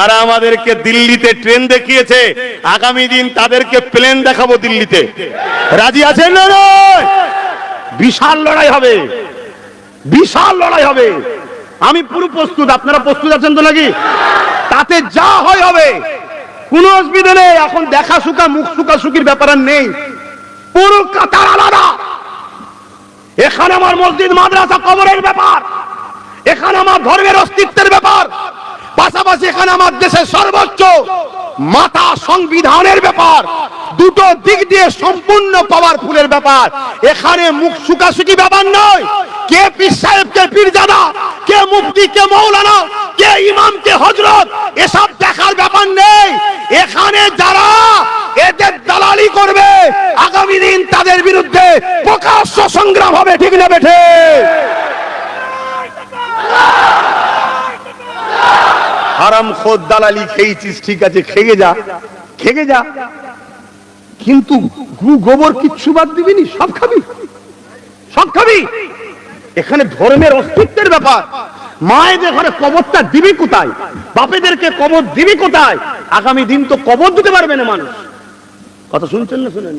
যারা আমাদেরকে দিল্লিতে ট্রেন দেখিয়েছে, আগামী দিন তাদেরকে প্লেন দেখাবো দিল্লিতে। রাজি আছেন না? বিশাল লড়াই হবে। বিশাল লড়াই হবে। আমি পুরো প্রস্তুত। আপনারা প্রস্তুত আছেন তো নাকি? তাতে যা হয় হবে। কোনো অসুবিধা নেই। এখন দেখা শুকা মুখ শুকা সুখির ব্যাপার নেই। পুরো কাতার আলাদা। এখানে আমার মসজিদ, মাদ্রাসা কবরের ব্যাপার। এখানে আমার ধর্মের অস্তিত্বের ব্যাপার। এখানে আমার দেশের সর্বোচ্চ মাথা সংবিধানের ব্যাপার। দুটো দিক দিয়ে সম্পূর্ণ পাওয়ারফুলের ব্যাপার। এখানে মুখ সুকাসুকি ব্যাপার নয়। কে পীর সাহেব, কে পীরজাদা, কে মুফতি, কে মৌলানা, কে ইমাম, কে হজরত এসব দেখার ব্যাপার নেই এখানে যারা এদের দালালি করবে আগামী দিন তাদের বিরুদ্ধে প্রকাশ্য সংগ্রাম হবে ঠিক না বেঠে হারাম খোদ দালালি খেয়েছিস, ঠিক আছে, খেয়ে যা খেয়ে যা। কিন্তু গু গোবর কিচ্ছু বাদ দিবি নি, সব খাবি সব খাবি। এখানে ধর্মের অস্তিত্বের ব্যাপার। মায়েদের ঘরে কবরটা দিবি কোথায়? বাপেদেরকে কবর দিবি কোথায়? আগামী দিন তো কবর দিতে পারবে না মানুষ। কথা শুনছেন না শুনেন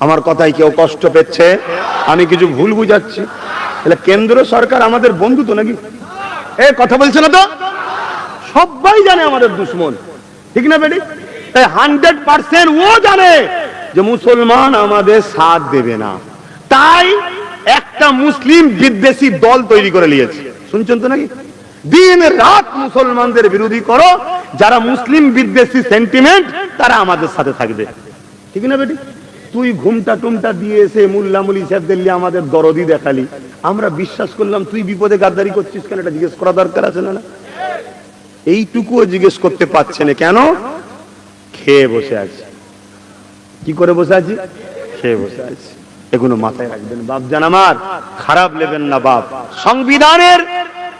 আমার কথাই কেউ কষ্ট পেচ্ছে? আমি কিছু ভুল বুঝাচ্ছি। তাহলে কেন্দ্র সরকার আমাদের বন্ধু তো নাকি? এ, কথা বলছে না তো? সবাই জানে আমাদের দুশ্মন। ঠিক না বেটি? তাই হান্ড্রেড পার্সেন্ট ও জানে যে মুসলমান আমাদের সাথ দেবে না। তাই একটা মুসলিম বিদ্বেষী দল তৈরি করে নিয়েছে। শুনছেন তো নাকি? দিন রাত মুসলমানদের বিরোধী করো, যারা মুসলিম বিদ্বেষী সেন্টিমেন্ট তারা আমাদের সাথে থাকবে। ঠিক না বেটি? তুই ঘুমটা টুমটা দিয়ে এসে মুল্লা মুলি সাহেবদের নিয়ে আমাদের দরদি দেখালি। আমরা বিশ্বাস করলাম তুই বিপদে গাদ্দারি করছিস কেন? এটা জিজ্ঞেস করা দরকার আছে না না? এইটুকুও জিজ্ঞেস করতে পারছে না। কেন? খেয়ে বসে আছে। কি করে বসে আছি? খেয়ে বসে আছি। এগুলো মাথায় রাখবেন। বাপ জান আমার, খারাপ নেবেন না বাপ। সংবিধানের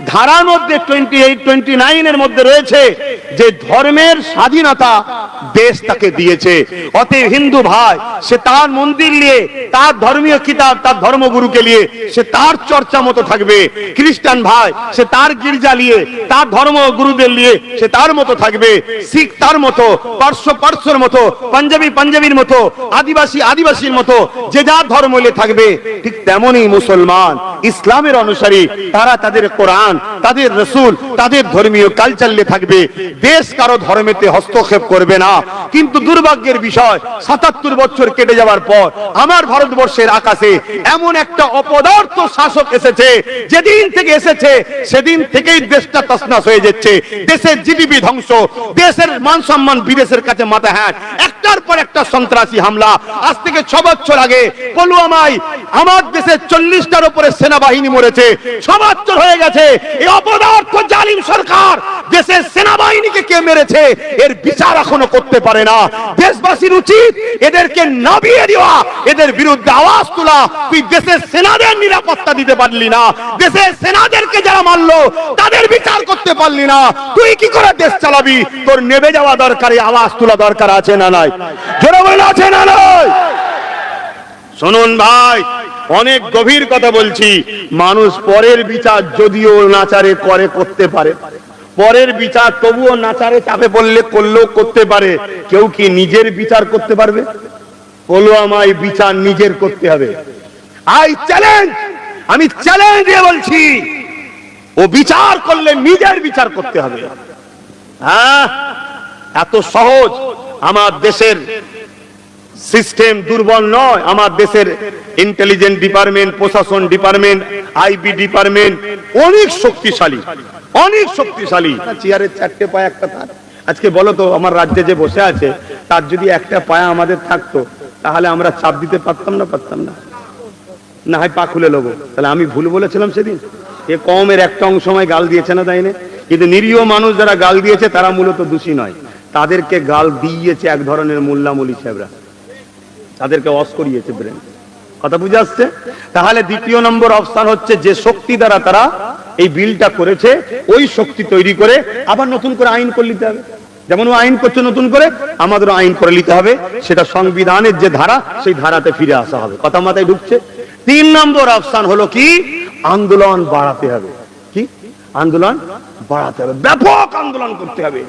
ধারার মধ্যে টোয়েন্টি এইট টোয়েন্টি নাইনের মধ্যে রয়েছে যে ধর্মের স্বাধীনতা দেশ তাকে দিয়েছে। অতএব হিন্দু ভাই, সে তার মন্দির নিয়ে তার ধর্মীয় কিতাব তার ধর্মগুরুকে নিয়ে সে তার চর্চা মতো থাকবে। খ্রিস্টান ভাই, সে তার গির্জা নিয়ে, তার ধর্ম গুরুদের নিয়ে সে তার মতো থাকবে। শিখ তার মতো, পার্শ্ব পার্শ্বর মতো, পাঞ্জাবি পাঞ্জাবির মতো, আদিবাসী আদিবাসীর মতো, যে যার ধর্ম নিয়ে থাকবে। ঠিক তেমনই মুসলমান, ইসলামের অনুসারী, তারা তাদের কোরআন, তাদের রসুল, তাদের ধর্মীয় কালচার নিয়ে থাকবে। দেশ কারও ধর্মেতে হস্তক্ষেপ করবে না। কিন্তু দুর্ভাগ্যের বিষয়, সাতাত্তর বছর কেটে যাওয়ার পর, আমার ভারতবর্ষের আকাশে এমন একটা অপদার্থ শাসক এসেছে, যেদিন থেকে এসেছে, সেদিন থেকেই দেশটা তসনাস হয়ে যাচ্ছে। দেশের জিডিপি ধ্বংস, দেশের মান সম্মান বিদেশের কাছে মাথা হ্যাট। একটার পর একটা সন্ত্রাসী হামলা। আজ থেকে ছ বছর আগে পলুয়ামায় আমার দেশের চল্লিশটার উপরে সেনাবাহিনী মরেছে। ছ বছর হয়ে গেছে, এই অপদার্থ জালিম সরকার দেশের সেনাবাহিনীকে কে মেরেছে? এর বিচার এখনও করতে পারে না। দেশবাসীর উচিত এদেরকে নামিয়ে দেওয়া, এদের বিরুদ্ধে আওয়াজ তোলা। তুই দেশের সেনাদের নিরাপত্তা দিতে পারলি না। দেশের সেনাদেরকে যারা মারলো, তাদের বিচার করতে পারলি না। তুই কি করে দেশ চালাবি? তোর নেবে যাওয়া দরকারে আওয়াজ তোলা দরকার আছে না নাই? জোরে আছে না নয়? শুনুন ভাই অনেক গভীর কথা বলছি। মানুষ পরের বিচার যদিও নাচারে করে করতে পারে। পরের বিচার তবুও নাচারে চাপে পড়লে করলেও করতে পারে। কেউ কি নিজের বিচার করতে পারবে? আমায় বিচার নিজের করতে হবে। আই চ্যালেঞ্জ আমি চ্যালেঞ্জ দিয়ে বলছি ও বিচার করলে নিজের বিচার করতে হবে। হ্যাঁ এত সহজ। আমার দেশের সিস্টেম দুর্বল নয়, আমার দেশের ইন্টেলিজেন্ট ডিপার্টমেন্ট প্রশাসন ডিপার্টমেন্ট আইবি ডিপার্টমেন্ট অনেক শক্তিশালী অনেক শক্তিশালী। চেয়ারের চারটে পায়ে একটা তার। আজকে বলো তো, আমার রাজ্যে যে বসে আছে, তার যদি একটা পায়া আমাদের থাকতো, তাহলে আমরা চাপ দিতে পারতাম না পারতাম না? না হয় পা খুলে নেব। তাহলে আমি ভুল বলেছিলাম সেদিন? এ কমের একটা অংশ সময় গাল দিয়েছে না, তাই না? কিন্তু নিরীহ মানুষ যারা গাল দিয়েছে, তারা মূলত দোষী নয়। তাদেরকে গাল দিয়েছে এক ধরনের মোল্লামুলি সাহেবরা। তাদেরকে অস করিয়েছে ব্রেন। কথা বুঝে আসছে? তাহলে দ্বিতীয় নম্বর অপশন হচ্ছে যে শক্তি দ্বারা তারা এই বিলটা করেছে, ওই শক্তি তৈরি করে আবার নতুন করে আইন করে নিতে হবে। যেমন আইন করছে নতুন করে, আমাদেরও আইন করে নিতে হবে। সেটা সংবিধানের যে ধারা, সেই ধারাতে ফিরে আসা হবে। কথা মাথায় ঢুকছে? তিন নম্বর অপশন হলো কি? আন্দোলন বাড়াতে হবে। কি? আন্দোলন বাড়াতে হবে। ব্যাপক আন্দোলন করতে হবে।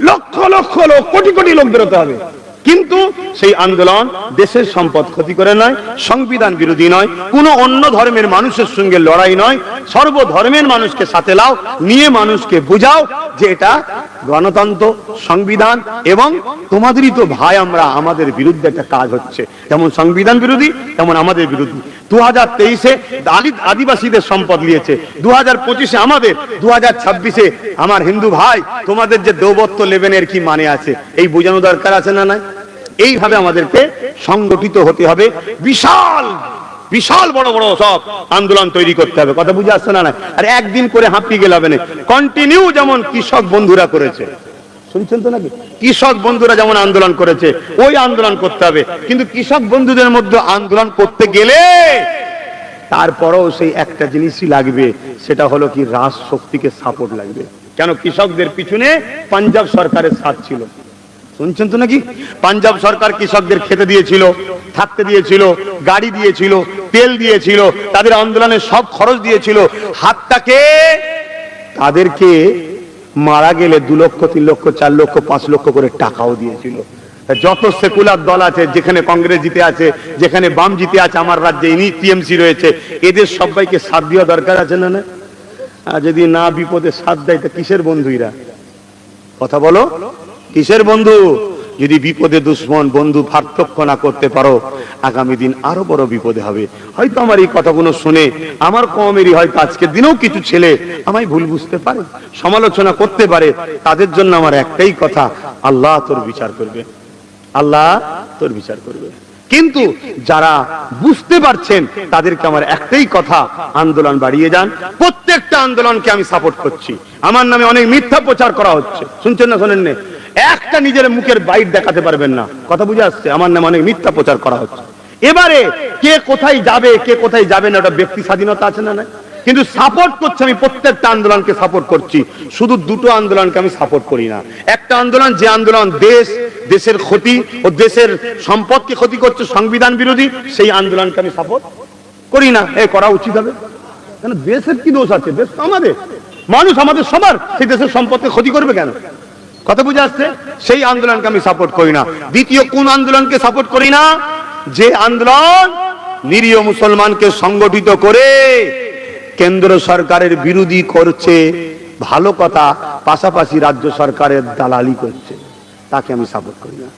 লক্ষ লক্ষ লোক, কোটি কোটি লোক বেরোতে হবে। কিন্তু সেই আন্দোলন দেশের সম্পদ ক্ষতি করে নয়, সংবিধান বিরোধী নয়, কোনো অন্য ধর্মের মানুষের সঙ্গে লড়াই নয় সর্বধর্মের মানুষকে সাথে লাও, নিয়ে মানুষকে বুঝাও যে এটা গণতন্ত্র, সংবিধান এবং তোমাদেরই তো ভাই আমরা, আমাদের বিরুদ্ধে একটা কাজ হচ্ছে। যেমন সংবিধান বিরোধী, তেমন আমাদের বিরোধী। দু হাজার তেইশে আদিবাসীদের সম্পদ নিয়েছে। দু হাজার পঁচিশে আমাদের দু হাজার ছাব্বিশে আমার হিন্দু ভাই, তোমাদের যে দৌবত্ব লেবেনের কি মানে আছে? এই বোঝানো দরকার আছে না নাই? এইভাবে আমাদেরকে সংগঠিত হতে হবে। বিশাল বিশাল বড় বড় সব আন্দোলন তৈরি করতে হবে। কথা বুঝে আসছে না না আর একদিন করে হাঁপিয়ে গেলে হবে না। কন্টিনিউ যেমন কৃষক বন্ধুরা করেছে। শুনছেন তো নাকি? কৃষক বন্ধুরা যেমন আন্দোলন করেছে, ওই আন্দোলন করতে হবে। কিন্তু কৃষক বন্ধুদের মধ্যে আন্দোলন করতে গেলে তারপরেও সেই একটা জিনিসই লাগবে, সেটা হলো কি রাজ শক্তিকে সাপোর্ট লাগবে। কেন কৃষকদের পিছনে পাঞ্জাব সরকারের সাথ ছিল। শুনছেন তো নাকি? পাঞ্জাব সরকার কৃষকদের খেতে দিয়েছিল। থাকতে দিয়েছিল, গাড়ি দিয়েছিল, তেল দিয়েছিল, তাদের আন্দোলনের সব খরচ দিয়েছিল। হাতটাকে তাদেরকে মারা গেলে দু লক্ষ, তিন লক্ষ, চার লক্ষ, পাঁচ লক্ষ করে টাকাও দিয়েছিল। যত সেকুলার দল আছে, যেখানে কংগ্রেস জিতে আছে, যেখানে বাম জিতে আছে, আমার রাজ্যে ইনি টিএমসি রয়েছে, এদের সবাইকে সাথ দেওয়া দরকার আছে না না? যদি না বিপদে সাথ দেয়, তা কিসের বন্ধুইরা? কথা বলো? কিসের বন্ধু? যদি বিপদে দুশ্মন বন্ধু পার্থক্য না করতে পারো, আগামী দিন আরও বড় বিপদে হবে। হয়তো আমার এই কথাগুলো শুনে আমার কমেরই হয়তো আজকের দিনেও কিছু ছেলে আমায় ভুল বুঝতে পারে, সমালোচনা করতে পারে। তাদের জন্য আমার একটাই কথা, আল্লাহ তোর বিচার করবে। আল্লাহ তোর বিচার করবে। কিন্তু যারা বুঝতে পারছেন, তাদেরকে আমার একটাই কথা, আন্দোলন বাড়িয়ে যান। প্রত্যেকটা আন্দোলনকে আমি সাপোর্ট করছি। আমার নামে অনেক মিথ্যা প্রচার করা হচ্ছে। শুনছেন না শোনেন না? একটা নিজের মুখের বাইট দেখাতে পারবেন না। কথা বুঝে আসছে? আমার নামে অনেক মিথ্যা প্রচার করা হচ্ছে। এবারে কে কোথায় যাবে, কে কোথায় যাবে না, ওটা ব্যক্তি স্বাধীনতা আছে না না কিন্তু সাপোর্ট করছি, আমি প্রত্যেকটা আন্দোলনকে সাপোর্ট করছি। শুধু দুটো আন্দোলনকে আমি সাপোর্ট করি না। একটা আন্দোলন, যে আন্দোলন দেশ, দেশের ক্ষতি ও দেশের সম্পদকে ক্ষতি করছে, সংবিধান বিরোধী, সেই আন্দোলনকে আমি সাপোর্ট করি না। এ করা উচিত হবে। কেন? দেশের কি দোষ আছে? দেশ আমাদের। মানুষ আমাদের সবার, সেই দেশের সম্পদকে ক্ষতি করবে কেন? কথা বুঝে আসছে? সেই আন্দোলনকে আমি সাপোর্ট করি না। দ্বিতীয়, কোন আন্দোলনকে সাপোর্ট করি না? যে আন্দোলন নিরীহ মুসলমানকে সংগঠিত করে কেন্দ্র সরকারের বিরোধী করছে, ভালো কথা, পাশাপাশি রাজ্য সরকারের দালালি করছে, তাকে আমি সাপোর্ট করি না।